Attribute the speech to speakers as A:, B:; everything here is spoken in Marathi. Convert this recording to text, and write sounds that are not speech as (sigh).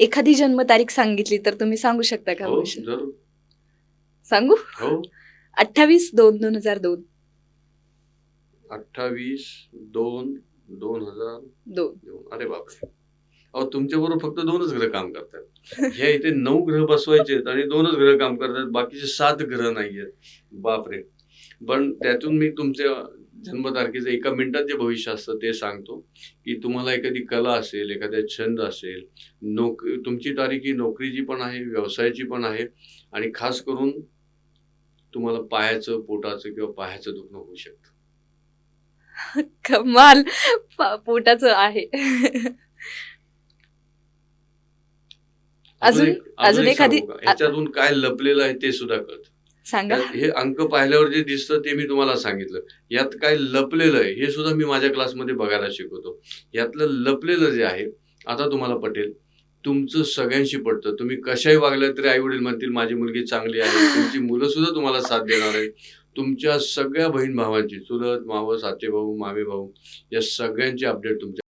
A: एखादी जन्मतारीख सांगितली तर तुम्ही सांगू शकता का
B: हो
A: भविष्य
B: जरूर.
A: सांगू?
B: हो.
A: अठ्ठावीस दोन दोन हजार दोन.
B: अठ्ठावीस दोन दोन हजार
A: दोन.
B: दोन. अरे बापरे. अहो तुमच्याबरोबर फक्त दोनच ग्रह काम करतात. (laughs) ह्या इथे नऊ ग्रह बसवायचे आहेत आणि दोनच ग्रह काम करतात. बाकीचे सात ग्रह नाही आहेत बापरे. पण त्यातून मी तुमच्या जन्मतारखेचं एका मिनिटात जे भविष्य असतं ते सांगतो की तुम्हाला एखादी कला असेल एखाद्या छंद असेल नोक तुमची तारीख ही नोकरीची पण आहे व्यवसायाची पण आहे आणि खास करून तुम्हाला पायाचं पोटाचं किंवा पायाचं दुखणं होऊ शकतं.
A: कमाल. पोटाचं आहे. अजून- अजून एखादी-?
B: ह्याच्यातून काय लपलेलं आहे ते सुद्धा कळत.
A: सांगा.
B: हे अंक पाहिल्यावर जे दिसतं ते मी तुम्हाला सांगितलं. यात काय लपलेलं आहे हे सुद्धा मी माझ्या क्लासमध्ये बघायला शिकवतो. यातलं लपलेलं जे आहे आता तुम्हाला पटेल. तुमचं सगळ्यांशी पडतं तुम्ही कशाही वागल्या तरी आई वडील म्हणतील माझी मुलगी चांगली आहे तुमची मुलं सुद्धा तुम्हाला साथ देणार आहे तुमच्या सगळ्या बहीण भावांची चुलत मावस आते भाऊ मामे भाऊ या सगळ्यांची अपडेट तुमच्या